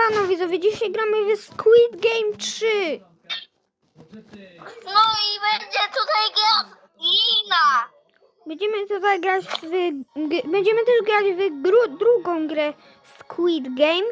Siemano widzowie, dzisiaj gramy w Squid Game 3. No i będzie tutaj gra Lina. Będziemy tutaj grać w... Będziemy też grać w gru, drugą grę Squid Game.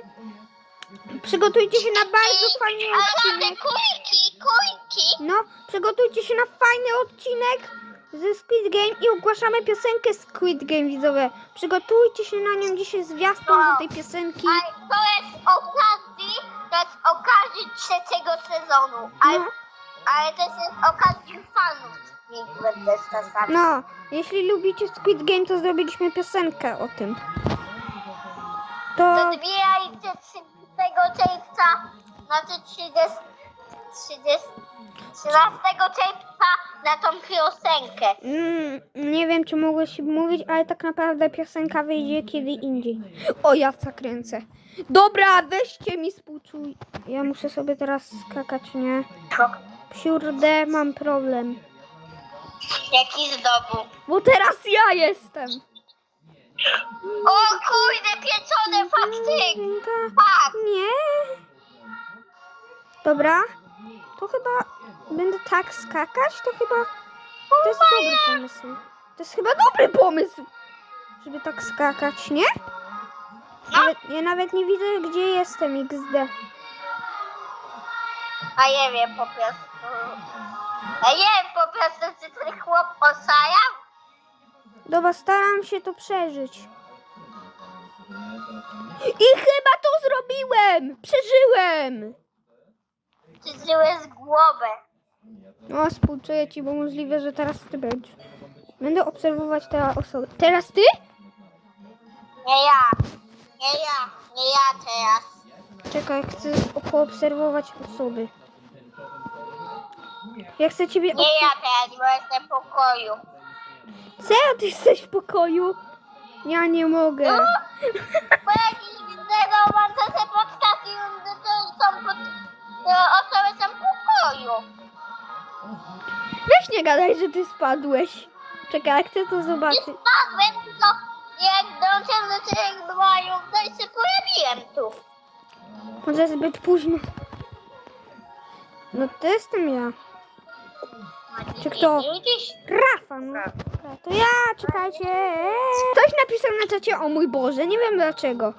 Przygotujcie się na bardzo fajny odcinek. kulki, kulki. No, przygotujcie się na fajny odcinek ze Squid Game i ogłaszamy piosenkę Squid Game widzowie. Przygotujcie się na nią dzisiaj zwiastun do tej piosenki. Ale to jest okazji, to jest okazji trzeciego sezonu. Ale, No. ale też jest okazji fanów. Nie będę czasami. No, jeśli lubicie Squid Game, to zrobiliśmy piosenkę o tym. To... To zbierajcie 30 czerwca, znaczy 30, 30, 13 czerwca na tą piosenkę. Mm, nie wiem, czy mogłeś mówić, ale tak naprawdę piosenka wyjdzie kiedy indziej. O, ja zakręcę. Dobra, weźcie mi współczuj. Ja muszę sobie teraz skakać, nie? Psiurde, mam problem. Jaki zdobył? Bo teraz ja jestem. O kurde, pieczone fakty! Fakt! Nie. Dobra. To chyba będę tak skakać, to chyba to jest dobry pomysł. To jest chyba dobry pomysł, żeby tak skakać, nie? Nawet, ja nawet nie widzę, gdzie jestem XD. A nie wiem po prostu. Ja nie wiem po prostu, czy ten chłop osajał? Dobra, staram się to przeżyć. I chyba to zrobiłem! Przeżyłem! Żyły z głowę? No, współczuję ci, bo możliwe, że teraz ty będziesz. Będę obserwować te osoby. Teraz ty? Nie ja. Nie ja. Nie ja teraz. Czekaj, chcę poobserwować osoby. Ja chcę ciebie... Nie ja teraz, bo jestem w pokoju. Co? Ty jesteś w pokoju? Ja nie mogę. Bo jak innego mam to nie gadaj, że ty spadłeś. Czekaj, chcę to Nie zobaczyć. spadłem, tylko jak dołączyłem do tych dwojów, to i się pojawiłem tu. Może zbyt późno. No to jestem ja. Czy kto? Widzisz? Rafa, no. To ja, czekajcie. Ktoś napisał na czacie, o mój Boże, nie wiem dlaczego.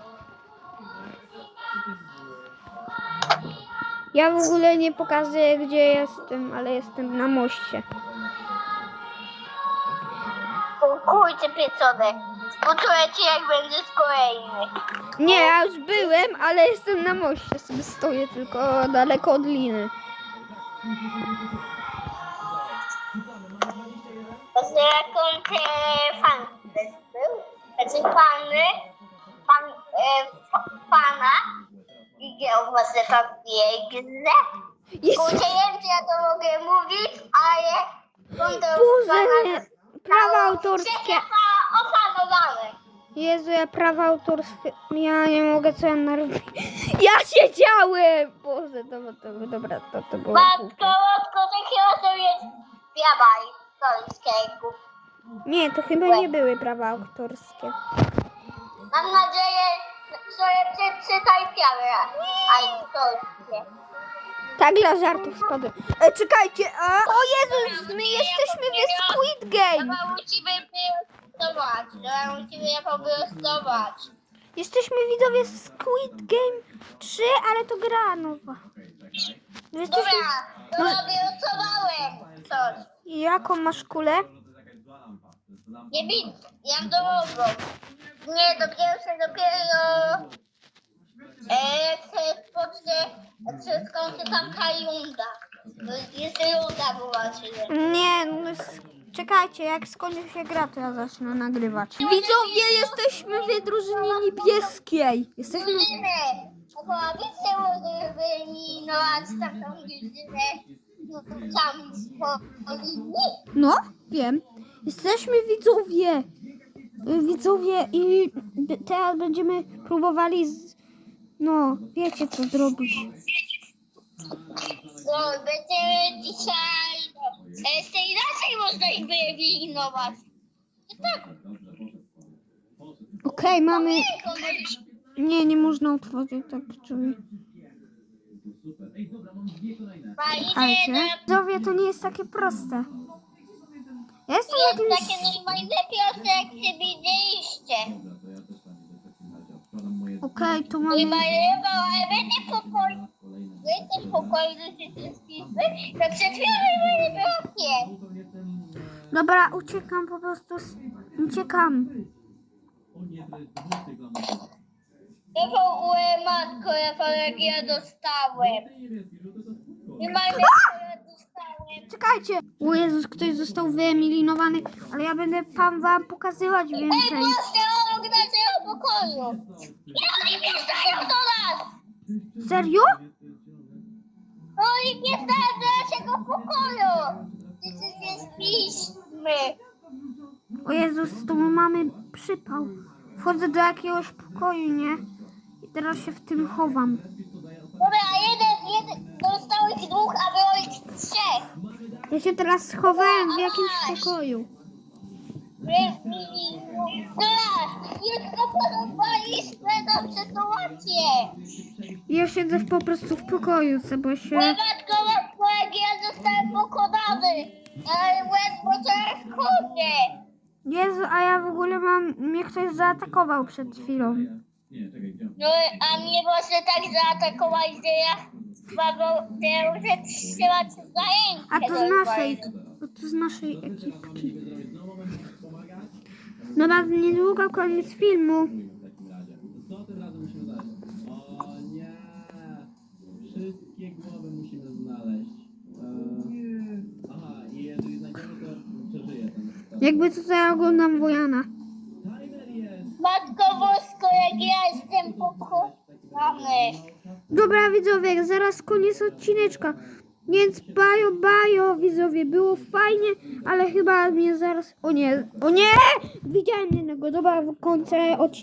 Ja w ogóle nie pokazuję, gdzie jestem, ale jestem na moście. Kurczę pieczone. Współczuję ci jak będziesz kolejny. Nie, ja już byłem, ale jestem na moście. Sobie stoję tylko daleko od liny. Znaczy jaką ty fan był? Znaczy fany, fan, e, f- fana i grał właśnie tam biegnę. Jest... Kurczę, nie wiem czy ja to mogę mówić, ale Boże, nie. Prawa autorskie. Opanowane. Jezu, ja prawa autorskie. Ja nie mogę, co ja narobię. Ja siedziałem! Boże, to, to, dobra, to, to było Matko, matko, takiego to jest biabaj polskiego. Nie, to chyba nie były prawa autorskie. Mam nadzieję, że przeczytaj piarę. A i polskie. Tak dla żartów spadłem. E, czekajcie, a... O Jezus, my jesteśmy w Squid Game. Dobra, musimy musimy poprostować. Jesteśmy widzowie w Squid Game 3, ale to gra nowa. Jesteśmy... Dobra, dobra, wyrysowałem coś. Jaką masz kulę? Nie widzę, ja mam drugą. Nie, dopiero się dopiero... E, chcę spocznie, czy skończy tam ta runda. Bo Jest runda była, czyli... Nie, no, s- czekajcie, jak skończy się gra, to ja zacznę nagrywać. Widzowie, jesteśmy w drużynie niebieskiej. Jesteśmy... Drużyny! Opowiedzcie mu, żeby mi nować tam tą drużynę. No, tam powinni. No, wiem. Jesteśmy widzowie. Y, Widzowie i b- teraz będziemy próbowali z... No, wiecie co zrobić. No, będziemy dzisiaj... E, z tej naszej można ich wyeliminować. No tak, Okej, mamy... Nie, nie można otworzyć tak idę Słuchajcie, widzowie, to nie jest takie proste. Ja jestem jest jakimś... takie normalne się widzieliście. Okej, to I mamy... Marywa, ale będzie spokojny. Będzie spokojny, że się spisy. To przed chwilą nie było pies. Dobra, uciekam po prostu. z- Uciekam. Jaką uję matko, jaką jak ja dostałem. I Marywa, ja dostałem. Czekajcie! O Jezus, ktoś został wyeliminowany, ale ja będę wam, wam pokazywać Ej, więcej. on pokoju. Ja, oni wjeżdżają do nas. Serio? Oni wjeżdżają do naszego pokoju. Się. O Jezus, to my mamy przypał. Wchodzę do jakiegoś pokoju, nie? I teraz się w tym chowam. Dobra, jeden, jeden, zostało ich dwóch, a było ich trzech. Ja się teraz schowałem w jakimś pokoju. Jeszcze podobaliśmy tą sytuację. Ja siedzę po prostu w pokoju, co bo się... Matko, matko, jak ja zostałem pokonany. Ale ledwo teraz chodzę. Jezu, a ja w ogóle mam... Mnie ktoś zaatakował przed chwilą. No, a mnie właśnie tak zaatakowali, że ja słabo, muszę trzymać zajęcie. A to z naszej... To z naszej ekipki. Dobra, niedługo koniec filmu. Co tym razem musimy znaleźć? O nie! Wszystkie głowy musimy znaleźć. Eee, aha, i jeżeli znajdziemy, to przeżyje ten. Jakby co to ja oglądam Wojana. Timer jest! Matko Bosko, jak ja jestem pokonany. Dobra widzowie, zaraz koniec odcineczka. Więc bajo, bajo widzowie, było fajnie, ale chyba mnie zaraz... O nie, o nie! Widziałem jednego, dobra, kończę odcinek.